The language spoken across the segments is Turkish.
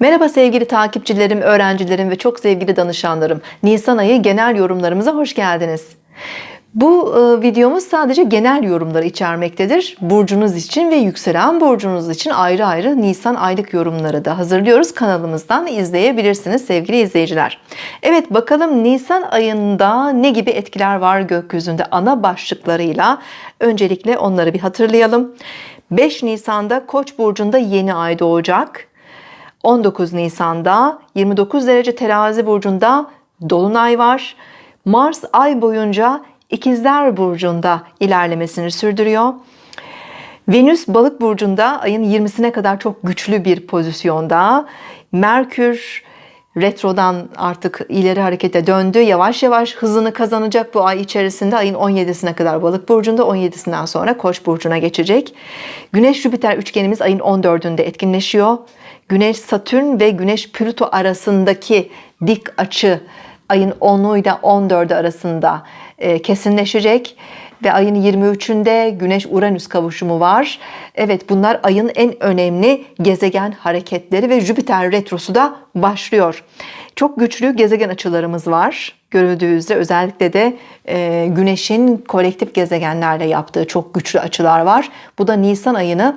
Merhaba sevgili takipçilerim, öğrencilerim ve çok sevgili danışanlarım. Nisan ayı genel yorumlarımıza hoş geldiniz. Bu e, videomuz sadece genel yorumları içermektedir. Burcunuz için ve yükselen burcunuz için ayrı ayrı Nisan aylık yorumları da hazırlıyoruz. Kanalımızdan izleyebilirsiniz sevgili izleyiciler. Evet bakalım Nisan ayında ne gibi etkiler var gökyüzünde ana başlıklarıyla. Öncelikle onları bir hatırlayalım. 5 Nisan'da Koç burcunda yeni ay doğacak. 19 Nisan'da 29 derece terazi burcunda dolunay var. Mars ay boyunca İkizler burcunda ilerlemesini sürdürüyor. Venüs balık burcunda ayın 20'sine kadar çok güçlü bir pozisyonda. Merkür retrodan artık ileri harekete döndü. Yavaş yavaş hızını kazanacak bu ay içerisinde. Ayın 17'sine kadar balık burcunda, 17'sinden sonra koç burcuna geçecek. Güneş Jüpiter üçgenimiz ayın 14'ünde etkinleşiyor. Güneş Satürn ve Güneş Plüto arasındaki dik açı ayın 10'u ile 14'ü arasında e, kesinleşecek ve ayın 23'ünde Güneş Uranüs kavuşumu var. Evet bunlar ayın en önemli gezegen hareketleri ve Jüpiter retrosu da başlıyor. Çok güçlü gezegen açılarımız var. Görüldüğü üzere özellikle de e, Güneş'in kolektif gezegenlerle yaptığı çok güçlü açılar var. Bu da Nisan ayını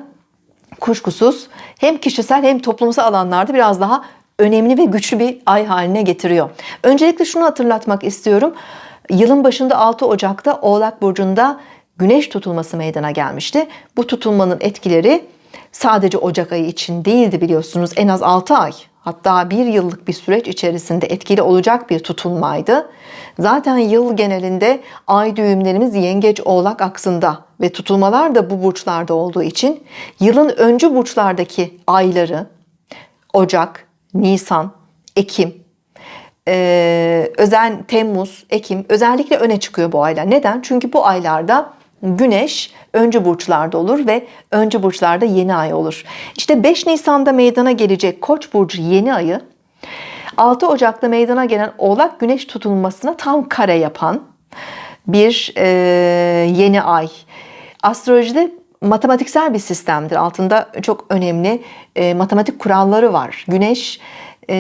kuşkusuz hem kişisel hem toplumsal alanlarda biraz daha önemli ve güçlü bir ay haline getiriyor. Öncelikle şunu hatırlatmak istiyorum. Yılın başında 6 Ocak'ta Oğlak Burcu'nda güneş tutulması meydana gelmişti. Bu tutulmanın etkileri sadece Ocak ayı için değildi biliyorsunuz. En az 6 ay hatta bir yıllık bir süreç içerisinde etkili olacak bir tutulmaydı. Zaten yıl genelinde ay düğümlerimiz yengeç oğlak aksında ve tutulmalar da bu burçlarda olduğu için yılın öncü burçlardaki ayları Ocak, Nisan, Ekim, ee, özen Temmuz, Ekim özellikle öne çıkıyor bu aylar. Neden? Çünkü bu aylarda Güneş öncü burçlarda olur ve öncü burçlarda yeni ay olur. İşte 5 Nisan'da meydana gelecek Koç burcu yeni ayı 6 Ocak'ta meydana gelen Oğlak Güneş tutulmasına tam kare yapan bir e, yeni ay. Astrolojide matematiksel bir sistemdir. Altında çok önemli e, matematik kuralları var. Güneş e,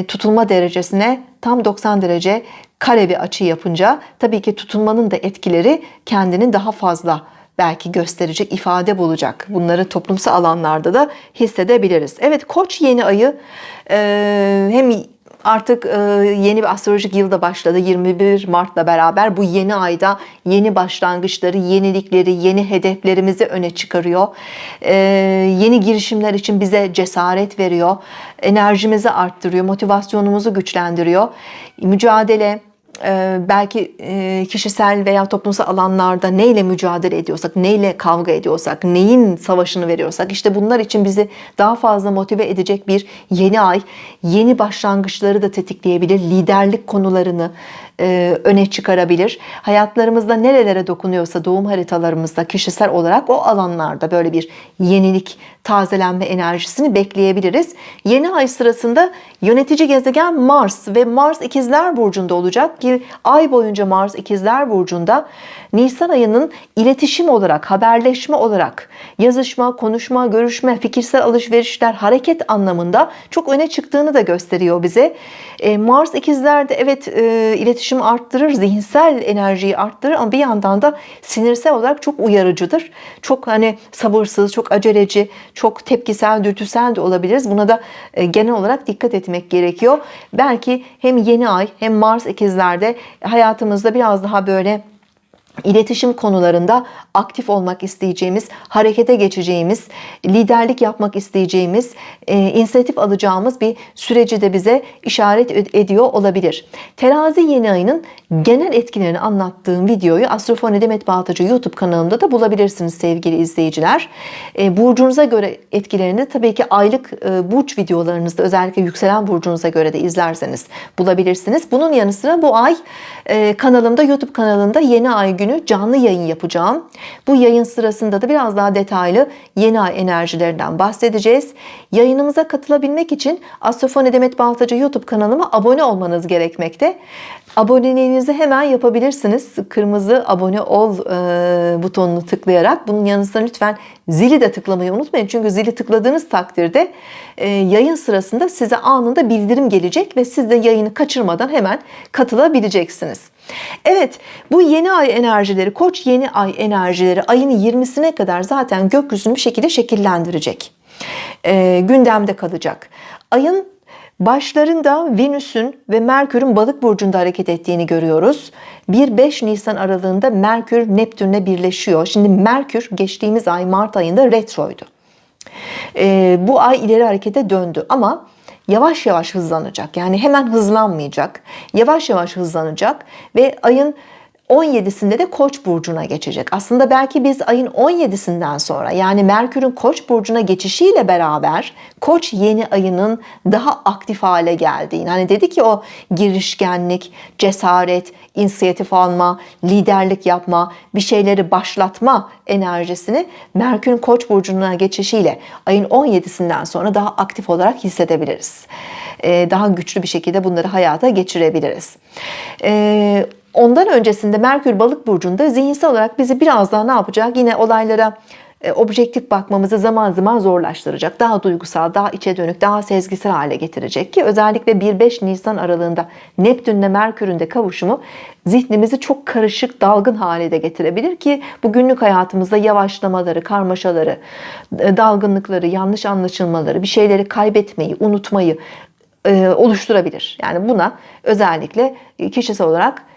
tutulma derecesine tam 90 derece kare bir açı yapınca tabii ki tutulmanın da etkileri kendini daha fazla belki gösterecek, ifade bulacak. Bunları toplumsal alanlarda da hissedebiliriz. Evet Koç yeni ayı e, hem Artık e, yeni bir astrolojik yılda başladı. 21 Mart'la beraber bu yeni ayda yeni başlangıçları, yenilikleri, yeni hedeflerimizi öne çıkarıyor. E, yeni girişimler için bize cesaret veriyor. Enerjimizi arttırıyor, motivasyonumuzu güçlendiriyor. Mücadele, belki e, kişisel veya toplumsal alanlarda neyle mücadele ediyorsak, neyle kavga ediyorsak, neyin savaşını veriyorsak işte bunlar için bizi daha fazla motive edecek bir yeni ay, yeni başlangıçları da tetikleyebilir, liderlik konularını e, öne çıkarabilir. Hayatlarımızda nerelere dokunuyorsa doğum haritalarımızda kişisel olarak o alanlarda böyle bir yenilik, tazelenme enerjisini bekleyebiliriz. Yeni ay sırasında yönetici gezegen Mars ve Mars ikizler burcunda olacak ki ay boyunca Mars ikizler burcunda Nisan ayının iletişim olarak, haberleşme olarak, yazışma, konuşma, görüşme, fikirsel alışverişler, hareket anlamında çok öne çıktığını da gösteriyor bize. E, Mars ikizlerde evet e, iletişim arttırır, zihinsel enerjiyi arttırır ama bir yandan da sinirsel olarak çok uyarıcıdır. Çok hani sabırsız, çok aceleci, çok tepkisel, dürtüsel de olabiliriz. Buna da e, genel olarak dikkat etmek gerekiyor. Belki hem yeni ay hem Mars ikizlerde hayatımızda biraz daha böyle iletişim konularında aktif olmak isteyeceğimiz, harekete geçeceğimiz, liderlik yapmak isteyeceğimiz, e, inisiyatif alacağımız bir süreci de bize işaret ediyor olabilir. Terazi yeni ayının genel etkilerini anlattığım videoyu Astrofone Demet Baltacı YouTube kanalımda da bulabilirsiniz sevgili izleyiciler. E, burcunuza göre etkilerini tabii ki aylık e, burç videolarınızda özellikle yükselen burcunuza göre de izlerseniz bulabilirsiniz. Bunun yanı sıra bu ay e, kanalımda YouTube kanalında yeni ay günü günü canlı yayın yapacağım. Bu yayın sırasında da biraz daha detaylı yeni ay enerjilerinden bahsedeceğiz. Yayınımıza katılabilmek için Astrofone Demet Baltacı YouTube kanalıma abone olmanız gerekmekte. Aboneliğinizi hemen yapabilirsiniz. Kırmızı abone ol e, butonunu tıklayarak. Bunun yanı lütfen zili de tıklamayı unutmayın. Çünkü zili tıkladığınız takdirde e, yayın sırasında size anında bildirim gelecek ve siz de yayını kaçırmadan hemen katılabileceksiniz. Evet bu yeni ay enerjileri, koç yeni ay enerjileri ayın 20'sine kadar zaten gökyüzünü bir şekilde şekillendirecek. E, gündemde kalacak. Ayın Başlarında Venüs'ün ve Merkür'ün balık burcunda hareket ettiğini görüyoruz. 1-5 Nisan aralığında Merkür Neptün'le birleşiyor. Şimdi Merkür geçtiğimiz ay Mart ayında retroydu. Ee, bu ay ileri harekete döndü ama yavaş yavaş hızlanacak. Yani hemen hızlanmayacak. Yavaş yavaş hızlanacak ve ayın 17'sinde de Koç burcuna geçecek. Aslında belki biz ayın 17'sinden sonra yani Merkür'ün Koç burcuna geçişiyle beraber Koç yeni ayının daha aktif hale geldiğini. Hani dedi ki o girişkenlik, cesaret, inisiyatif alma, liderlik yapma, bir şeyleri başlatma enerjisini Merkür'ün Koç burcuna geçişiyle ayın 17'sinden sonra daha aktif olarak hissedebiliriz. Ee, daha güçlü bir şekilde bunları hayata geçirebiliriz. Ee, Ondan öncesinde Merkür Balık burcunda zihinsel olarak bizi biraz daha ne yapacak? Yine olaylara e, objektif bakmamızı zaman zaman zorlaştıracak. Daha duygusal, daha içe dönük, daha sezgisel hale getirecek ki özellikle 1-5 Nisan aralığında Neptünle Merkür'ün de kavuşumu zihnimizi çok karışık, dalgın hale de getirebilir ki bu günlük hayatımızda yavaşlamaları, karmaşaları, e, dalgınlıkları, yanlış anlaşılmaları, bir şeyleri kaybetmeyi, unutmayı e, oluşturabilir. Yani buna özellikle kişisel olarak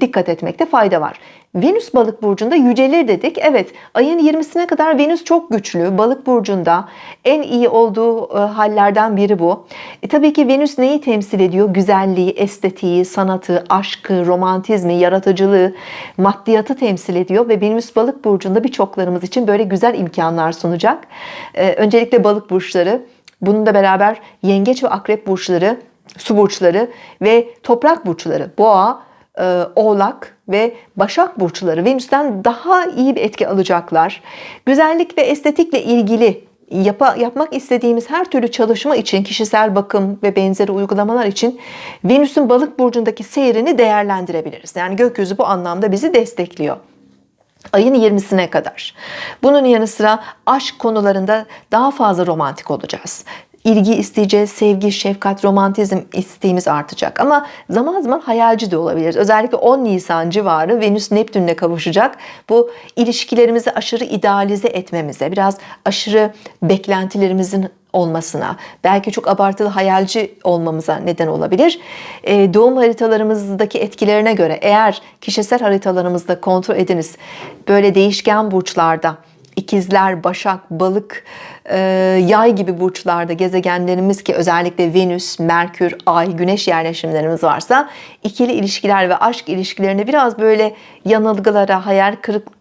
dikkat etmekte fayda var. Venüs balık burcunda yücelir dedik. Evet ayın 20'sine kadar Venüs çok güçlü. Balık burcunda en iyi olduğu e, hallerden biri bu. E, tabii ki Venüs neyi temsil ediyor? Güzelliği, estetiği, sanatı, aşkı, romantizmi, yaratıcılığı, maddiyatı temsil ediyor. Ve Venüs balık burcunda birçoklarımız için böyle güzel imkanlar sunacak. E, öncelikle balık burçları. Bununla beraber yengeç ve akrep burçları, su burçları ve toprak burçları, boğa, e, Oğlak ve Başak burçları Venüs'ten daha iyi bir etki alacaklar. Güzellik ve estetikle ilgili yap yapmak istediğimiz her türlü çalışma için, kişisel bakım ve benzeri uygulamalar için Venüs'ün balık burcundaki seyrini değerlendirebiliriz. Yani gökyüzü bu anlamda bizi destekliyor ayın 20'sine kadar. Bunun yanı sıra aşk konularında daha fazla romantik olacağız ilgi isteyeceğiz, sevgi, şefkat, romantizm isteğimiz artacak. Ama zaman zaman hayalci de olabiliriz. Özellikle 10 Nisan civarı Venüs Neptün'le kavuşacak. Bu ilişkilerimizi aşırı idealize etmemize, biraz aşırı beklentilerimizin olmasına, belki çok abartılı hayalci olmamıza neden olabilir. Ee, doğum haritalarımızdaki etkilerine göre eğer kişisel haritalarımızda kontrol ediniz böyle değişken burçlarda ikizler, başak, balık, e, yay gibi burçlarda gezegenlerimiz ki özellikle Venüs, Merkür, Ay, Güneş yerleşimlerimiz varsa ikili ilişkiler ve aşk ilişkilerine biraz böyle yanılgılara, hayal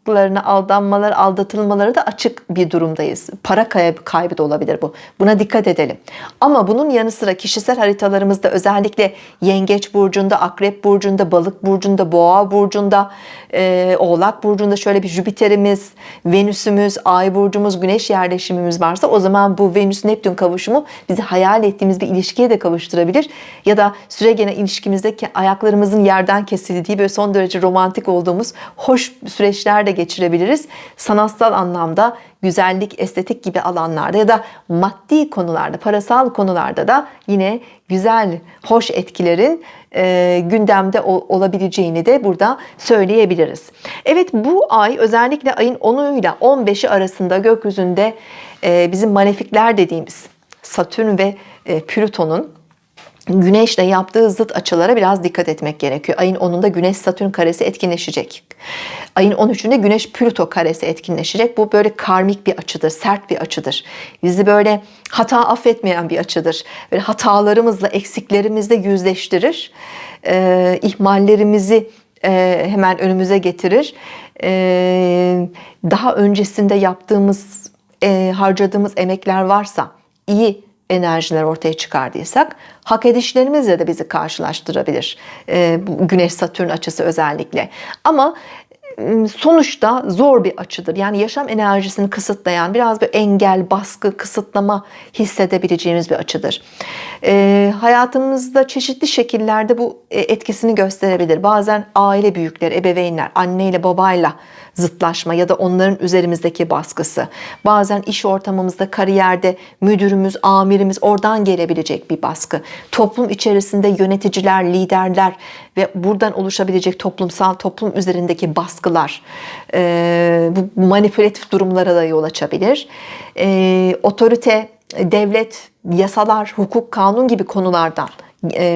kırıklıklarına, aldanmalar, aldatılmaları da açık bir durumdayız. Para kaybı, da olabilir bu. Buna dikkat edelim. Ama bunun yanı sıra kişisel haritalarımızda özellikle Yengeç burcunda, Akrep burcunda, Balık burcunda, Boğa burcunda, e, Oğlak burcunda şöyle bir Jüpiter'imiz, Venüs'ümüz, Ay burcumuz, Güneş yerleşimimiz varsa o zaman bu Venüs-Neptün kavuşumu bizi hayal ettiğimiz bir ilişkiye de kavuşturabilir. Ya da süre gene ilişkimizde ayaklarımızın yerden kesildiği böyle son derece romantik olduğumuz hoş süreçler de geçirebiliriz. Sanatsal anlamda güzellik, estetik gibi alanlarda ya da maddi konularda, parasal konularda da yine güzel, hoş etkilerin e, gündemde olabileceğini de burada söyleyebiliriz. Evet bu ay özellikle ayın 10'u ile 15'i arasında gökyüzünde e, bizim malefikler dediğimiz Satürn ve e, Plüton'un Güneşle yaptığı zıt açılara biraz dikkat etmek gerekiyor. Ayın 10'unda Güneş Satürn karesi etkinleşecek. Ayın 13'ünde Güneş Plüto karesi etkinleşecek. Bu böyle karmik bir açıdır, sert bir açıdır. Bizi böyle hata affetmeyen bir açıdır. Böyle hatalarımızla, eksiklerimizle yüzleştirir. Ee, ihmallerimizi e, hemen önümüze getirir. Ee, daha öncesinde yaptığımız, e, harcadığımız emekler varsa iyi enerjiler ortaya çıkardıysak hak edişlerimizle de bizi karşılaştırabilir. E, bu Güneş Satürn açısı özellikle. Ama sonuçta zor bir açıdır. Yani yaşam enerjisini kısıtlayan, biraz bir engel, baskı, kısıtlama hissedebileceğimiz bir açıdır. E, hayatımızda çeşitli şekillerde bu e, etkisini gösterebilir. Bazen aile büyükleri, ebeveynler, anneyle babayla zıtlaşma ya da onların üzerimizdeki baskısı. Bazen iş ortamımızda, kariyerde müdürümüz, amirimiz oradan gelebilecek bir baskı. Toplum içerisinde yöneticiler, liderler ve buradan oluşabilecek toplumsal toplum üzerindeki baskılar e, bu manipülatif durumlara da yol açabilir. E, otorite, devlet, yasalar, hukuk, kanun gibi konulardan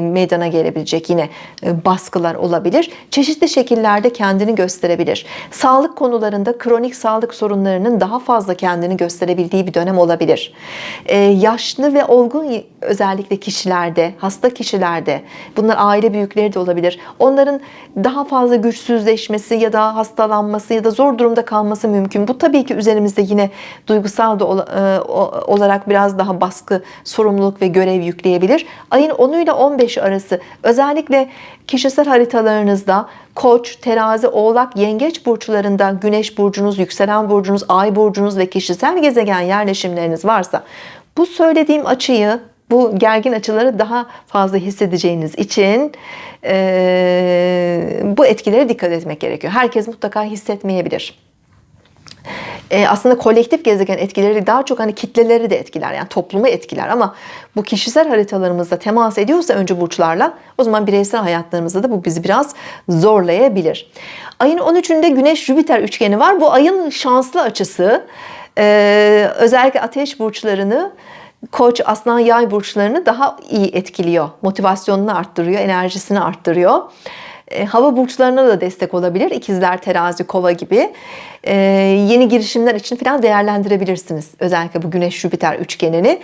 meydana gelebilecek yine e, baskılar olabilir. Çeşitli şekillerde kendini gösterebilir. Sağlık konularında kronik sağlık sorunlarının daha fazla kendini gösterebildiği bir dönem olabilir. E, yaşlı ve olgun özellikle kişilerde, hasta kişilerde, bunlar aile büyükleri de olabilir. Onların daha fazla güçsüzleşmesi ya da hastalanması ya da zor durumda kalması mümkün. Bu tabii ki üzerimizde yine duygusal da olarak biraz daha baskı, sorumluluk ve görev yükleyebilir. Ayın 10'uyla 15 arası özellikle kişisel haritalarınızda Koç, Terazi, Oğlak, Yengeç burçlarında Güneş burcunuz, yükselen burcunuz, Ay burcunuz ve kişisel gezegen yerleşimleriniz varsa bu söylediğim açıyı bu gergin açıları daha fazla hissedeceğiniz için e, bu etkilere dikkat etmek gerekiyor. Herkes mutlaka hissetmeyebilir e, aslında kolektif gezegen etkileri daha çok hani kitleleri de etkiler yani toplumu etkiler ama bu kişisel haritalarımızda temas ediyorsa önce burçlarla o zaman bireysel hayatlarımızda da bu bizi biraz zorlayabilir. Ayın 13'ünde Güneş Jüpiter üçgeni var. Bu ayın şanslı açısı e, özellikle ateş burçlarını Koç, Aslan, Yay burçlarını daha iyi etkiliyor. Motivasyonunu arttırıyor, enerjisini arttırıyor. E, hava burçlarına da destek olabilir. İkizler, terazi, kova gibi. E, yeni girişimler için falan değerlendirebilirsiniz. Özellikle bu Güneş-Jüpiter üçgenini.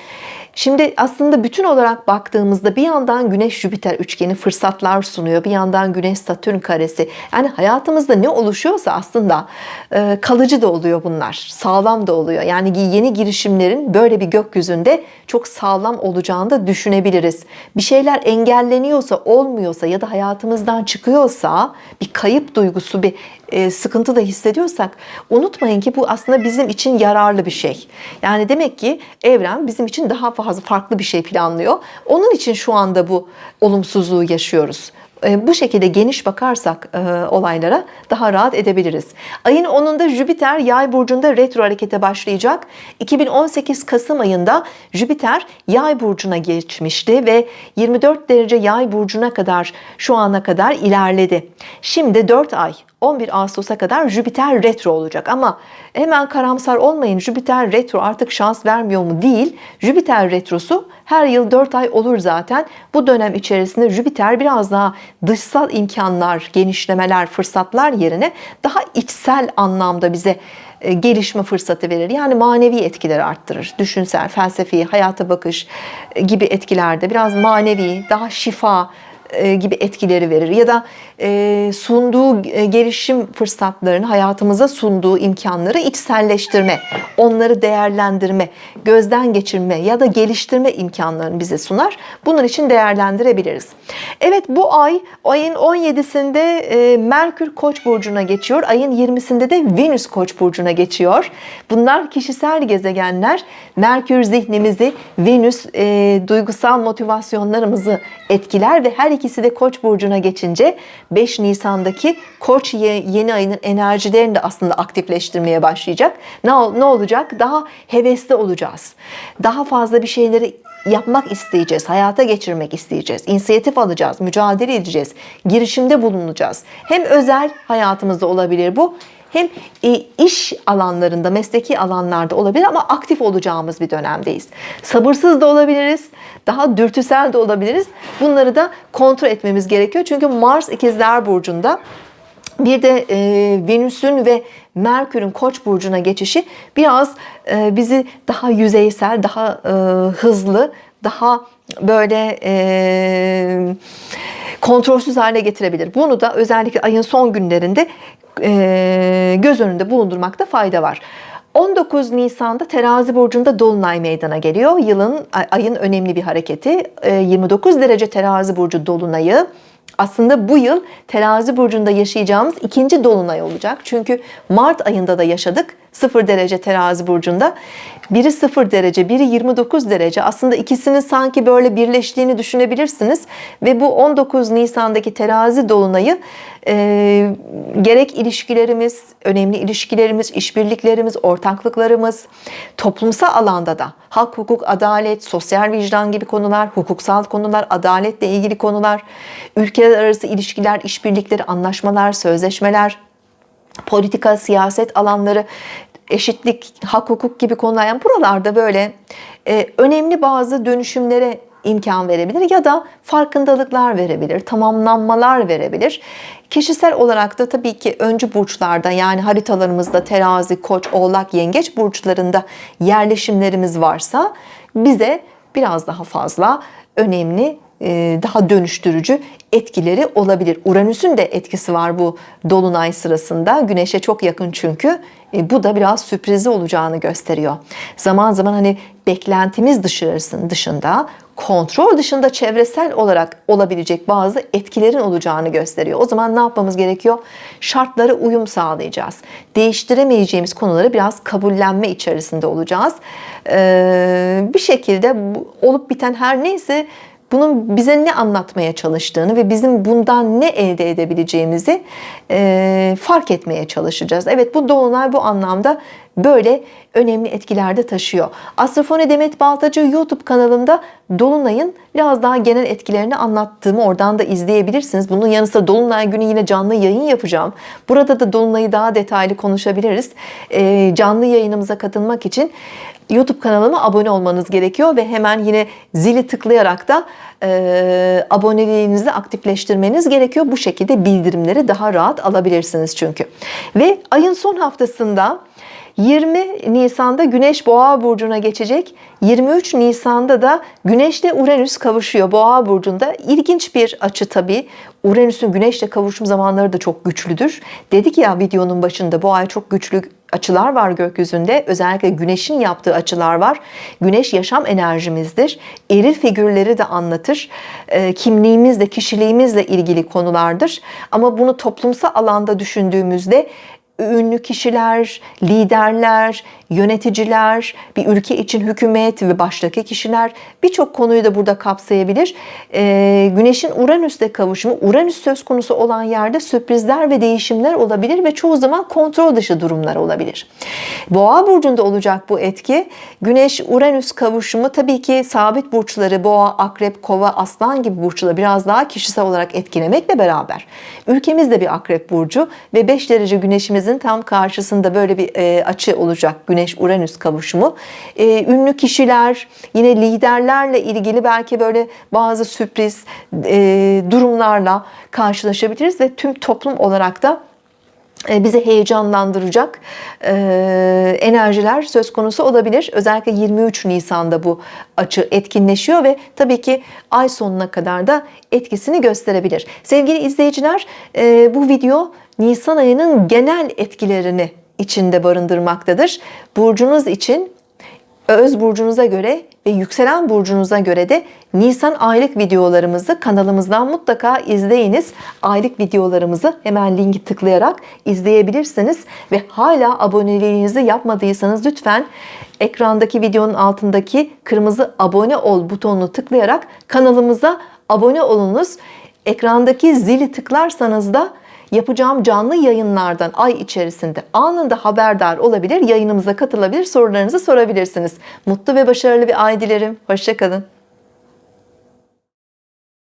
Şimdi aslında bütün olarak baktığımızda bir yandan Güneş-Jüpiter üçgeni fırsatlar sunuyor. Bir yandan Güneş-Satürn karesi. Yani hayatımızda ne oluşuyorsa aslında e, kalıcı da oluyor bunlar. Sağlam da oluyor. Yani yeni girişimlerin böyle bir gökyüzünde çok sağlam olacağını da düşünebiliriz. Bir şeyler engelleniyorsa, olmuyorsa ya da hayatımızdan çıkıyorsa bir kayıp duygusu, bir e, sıkıntı da hissediyorsak unutmayın ki bu aslında bizim için yararlı bir şey. Yani demek ki evren bizim için daha fazla farklı bir şey planlıyor. Onun için şu anda bu olumsuzluğu yaşıyoruz. E, bu şekilde geniş bakarsak e, olaylara daha rahat edebiliriz. Ayın 10'unda Jüpiter Yay burcunda retro harekete başlayacak. 2018 Kasım ayında Jüpiter Yay burcuna geçmişti ve 24 derece Yay burcuna kadar şu ana kadar ilerledi. Şimdi 4 ay 11 Ağustos'a kadar Jüpiter retro olacak ama hemen karamsar olmayın Jüpiter retro artık şans vermiyor mu değil. Jüpiter retrosu her yıl 4 ay olur zaten. Bu dönem içerisinde Jüpiter biraz daha dışsal imkanlar, genişlemeler, fırsatlar yerine daha içsel anlamda bize e, gelişme fırsatı verir. Yani manevi etkileri arttırır. Düşünsel, felsefi, hayata bakış e, gibi etkilerde biraz manevi, daha şifa, gibi etkileri verir ya da e, sunduğu e, gelişim fırsatlarını hayatımıza sunduğu imkanları içselleştirme, onları değerlendirme, gözden geçirme ya da geliştirme imkanlarını bize sunar. Bunun için değerlendirebiliriz. Evet bu ay ayın 17'sinde Merkür Koç burcuna geçiyor. Ayın 20'sinde de Venüs Koç burcuna geçiyor. Bunlar kişisel gezegenler. Merkür zihnimizi, Venüs e, duygusal motivasyonlarımızı etkiler ve her ikisi de Koç burcuna geçince 5 Nisan'daki Koç yeni ayının enerjilerini de aslında aktifleştirmeye başlayacak. Ne, ne olacak? Daha hevesli olacağız. Daha fazla bir şeyleri yapmak isteyeceğiz, hayata geçirmek isteyeceğiz, inisiyatif alacağız, mücadele edeceğiz, girişimde bulunacağız. Hem özel hayatımızda olabilir bu, hem e, iş alanlarında, mesleki alanlarda olabilir ama aktif olacağımız bir dönemdeyiz. Sabırsız da olabiliriz, daha dürtüsel de olabiliriz. Bunları da kontrol etmemiz gerekiyor. Çünkü Mars ikizler burcunda bir de e, Venüs'ün ve Merkür'ün Koç burcuna geçişi biraz e, bizi daha yüzeysel, daha e, hızlı, daha böyle e, kontrolsüz hale getirebilir. Bunu da özellikle ayın son günlerinde e, göz önünde bulundurmakta fayda var. 19 Nisan'da terazi burcunda Dolunay meydana geliyor. Yılın, ayın önemli bir hareketi. 29 e, derece terazi burcu Dolunay'ı aslında bu yıl terazi burcunda yaşayacağımız ikinci dolunay olacak. Çünkü Mart ayında da yaşadık. 0 derece terazi burcunda. Biri 0 derece, biri 29 derece. Aslında ikisinin sanki böyle birleştiğini düşünebilirsiniz. Ve bu 19 Nisan'daki terazi dolunayı e, gerek ilişkilerimiz, önemli ilişkilerimiz, işbirliklerimiz, ortaklıklarımız, toplumsal alanda da hak, hukuk, adalet, sosyal vicdan gibi konular, hukuksal konular, adaletle ilgili konular, ülkeler arası ilişkiler, işbirlikleri, anlaşmalar, sözleşmeler, politika, siyaset alanları, eşitlik, hak, hukuk gibi konular. Yani buralarda böyle e, önemli bazı dönüşümlere imkan verebilir ya da farkındalıklar verebilir, tamamlanmalar verebilir. Kişisel olarak da tabii ki öncü burçlarda yani haritalarımızda terazi, koç, oğlak, yengeç burçlarında yerleşimlerimiz varsa bize biraz daha fazla önemli daha dönüştürücü etkileri olabilir. Uranüs'ün de etkisi var bu dolunay sırasında. Güneşe çok yakın çünkü. E, bu da biraz sürprizi olacağını gösteriyor. Zaman zaman hani beklentimiz dışarısının dışında, kontrol dışında çevresel olarak olabilecek bazı etkilerin olacağını gösteriyor. O zaman ne yapmamız gerekiyor? Şartlara uyum sağlayacağız. Değiştiremeyeceğimiz konuları biraz kabullenme içerisinde olacağız. Ee, bir şekilde olup biten her neyse bunun bize ne anlatmaya çalıştığını ve bizim bundan ne elde edebileceğimizi e, fark etmeye çalışacağız. Evet bu dolunay bu anlamda böyle önemli etkilerde taşıyor. Astrofone Demet Baltacı YouTube kanalımda Dolunay'ın biraz daha genel etkilerini anlattığımı oradan da izleyebilirsiniz. Bunun yanı sıra Dolunay günü yine canlı yayın yapacağım. Burada da Dolunay'ı daha detaylı konuşabiliriz. E, canlı yayınımıza katılmak için YouTube kanalıma abone olmanız gerekiyor ve hemen yine zili tıklayarak da e, aboneliğinizi aktifleştirmeniz gerekiyor. Bu şekilde bildirimleri daha rahat alabilirsiniz çünkü. Ve ayın son haftasında 20 Nisan'da Güneş Boğa burcuna geçecek. 23 Nisan'da da Güneş ile Uranüs kavuşuyor Boğa burcunda. İlginç bir açı tabii. Uranüs'ün Güneş'le kavuşum zamanları da çok güçlüdür. Dedik ya videonun başında bu ay çok güçlü açılar var gökyüzünde. Özellikle güneşin yaptığı açılar var. Güneş yaşam enerjimizdir. Eril figürleri de anlatır. E, kimliğimizle, kişiliğimizle ilgili konulardır. Ama bunu toplumsal alanda düşündüğümüzde ünlü kişiler, liderler, yöneticiler, bir ülke için hükümet ve baştaki kişiler birçok konuyu da burada kapsayabilir. Ee, Güneşin Uranüs'te kavuşumu, Uranüs söz konusu olan yerde sürprizler ve değişimler olabilir ve çoğu zaman kontrol dışı durumlar olabilir. Boğa burcunda olacak bu etki. Güneş Uranüs kavuşumu tabii ki sabit burçları Boğa, Akrep, Kova, Aslan gibi burçları biraz daha kişisel olarak etkilemekle beraber ülkemiz de bir Akrep burcu ve 5 derece Güneşimizin tam karşısında böyle bir e, açı olacak. Güneş-Uranüs kavuşumu. E, ünlü kişiler, yine liderlerle ilgili belki böyle bazı sürpriz e, durumlarla karşılaşabiliriz ve tüm toplum olarak da e, bizi heyecanlandıracak e, enerjiler söz konusu olabilir. Özellikle 23 Nisan'da bu açı etkinleşiyor ve tabii ki ay sonuna kadar da etkisini gösterebilir. Sevgili izleyiciler e, bu video Nisan ayının genel etkilerini içinde barındırmaktadır. Burcunuz için öz burcunuza göre ve yükselen burcunuza göre de Nisan aylık videolarımızı kanalımızdan mutlaka izleyiniz. Aylık videolarımızı hemen linki tıklayarak izleyebilirsiniz ve hala aboneliğinizi yapmadıysanız lütfen ekrandaki videonun altındaki kırmızı abone ol butonunu tıklayarak kanalımıza abone olunuz. Ekrandaki zili tıklarsanız da yapacağım canlı yayınlardan ay içerisinde anında haberdar olabilir, yayınımıza katılabilir, sorularınızı sorabilirsiniz. Mutlu ve başarılı bir ay dilerim. Hoşçakalın.